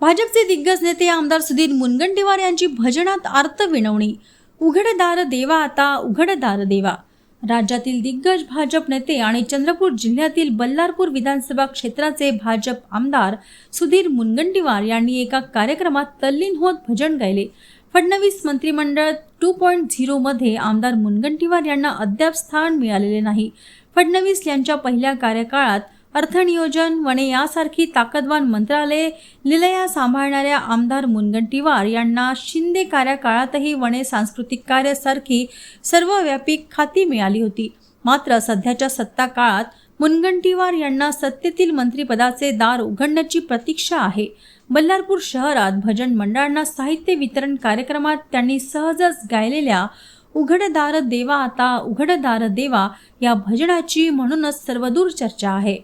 भाजपचे दिग्गज नेते आमदार सुधीर मुनगंटीवार यांची भजनात आर्त विनवणी. उघडदार देवा आता उघडदार देवा. राज्यातील दिग्गज भाजप नेते आणि चंद्रपूर जिल्ह्यातील बल्लारपूर विधानसभा क्षेत्राचे भाजप आमदार सुधीर मुनगंटीवार यांनी एका कार्यक्रमात तल्लीन होत भजन गायले. फडणवीस मंत्रिमंडळ टू पॉईंट झिरोमध्ये आमदार मुनगंटीवार यांना अद्याप स्थान मिळालेले नाही. फडणवीस यांच्या पहिल्या कार्यकाळात अर्थनियोजन वने यासारखी ताकदवान मंत्रालये लिलया सांभाळणाऱ्या आमदार मुनगंटीवार यांना शिंदे कार्यकाळातही वने सांस्कृतिक कार्यासारखी सर्वव्यापी खाती मिळाली होती. मात्र सध्याच्या सत्ता काळात मुनगंटीवार यांना सत्तेतील मंत्रिपदाचे दार उघडण्याची प्रतीक्षा आहे. बल्लारपूर शहरात भजन मंडळांना साहित्य वितरण कार्यक्रमात त्यांनी सहजच गायलेल्या उघडदार देवा आता उघडदार देवा या भजनाची म्हणूनच सर्वदूर चर्चा आहे.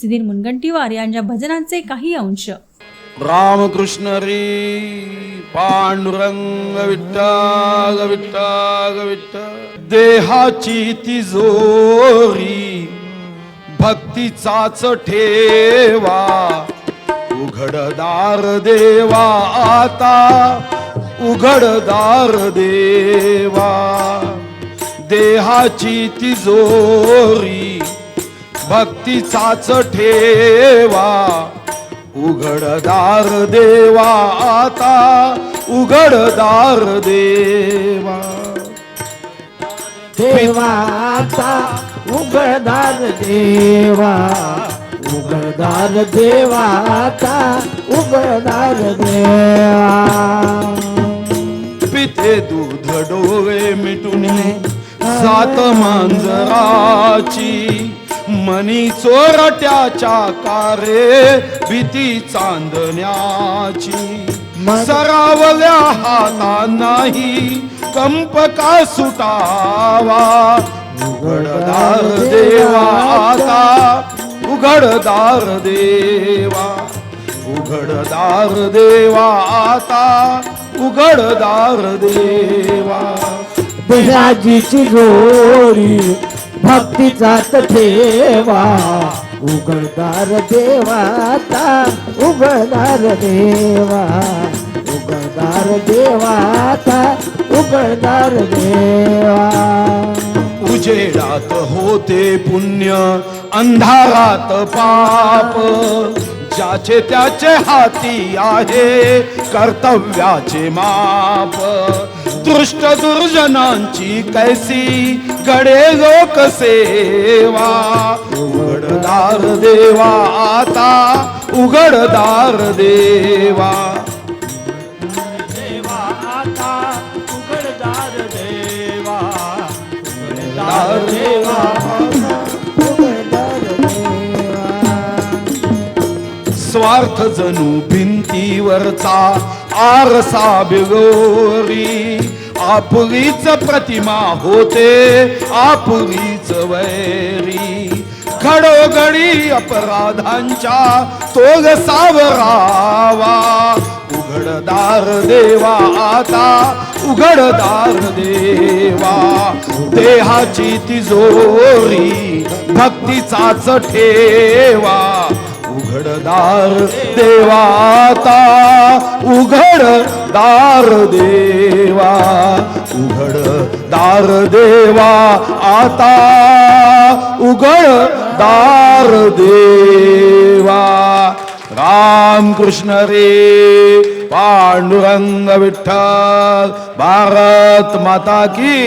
सुधीर मुनगंटीवार यांच्या भजनांचे काही अंश. रामकृष्ण रे पांडुरंग विठ्ठल विठ्ठल विठ्ठल. देहाची तिजोरी भक्तीचाच ठेवा. उघडदार देवा आता उघडदार देवा. देहाची तिजोरी भक्तीचाच ठेवा. उघडदार देवा आता उघडदार देवा. देवाचा उघडदार देवा. उघडदार देवाचा उघडदार देवा. पिते दूध डोळे मिटून सात मांजराची. मनी चोरट्याच्या कारे भीती चांदण्याची. सरावल्या हाता नाही कंप का सुटावा? उघडदार देवा आता उघडदार देवा. उघडदार देवा आता उघडदार देवा. देहाजीची जोडी भक्तीचाच ठेवा. उघडदार देवाता उघडदार देवा. उघडदार देवाता उघडदार देवा. उजेडात होते पुण्य अंधारात पाप. ज्याचे त्याचे हाती आहे कर्तव्याचे माप. दृष्ट दुर्जनांची कैसी गडे लोक सेवा उघडदार देवा आता उघडदार देवा. उघडदार देवा. उघडदार देवा. स्वार्थ जणू भिंतीवरचा आरसा बिगोरी आपुलीच प्रतिमा होते आपुलीच वैरी. घडोघडी अपराधांच्या तोग सावरावा. उघडदार देवा आता उघडदार देवा. देहाची तिजोरी भक्तीचाच ठेवा. उघडदार देवा आता उघडदार देवा उघड दार देवा आता उघड दार देवा. राम कृष्ण रे पांडुरंग विठ्ठल भारत माता की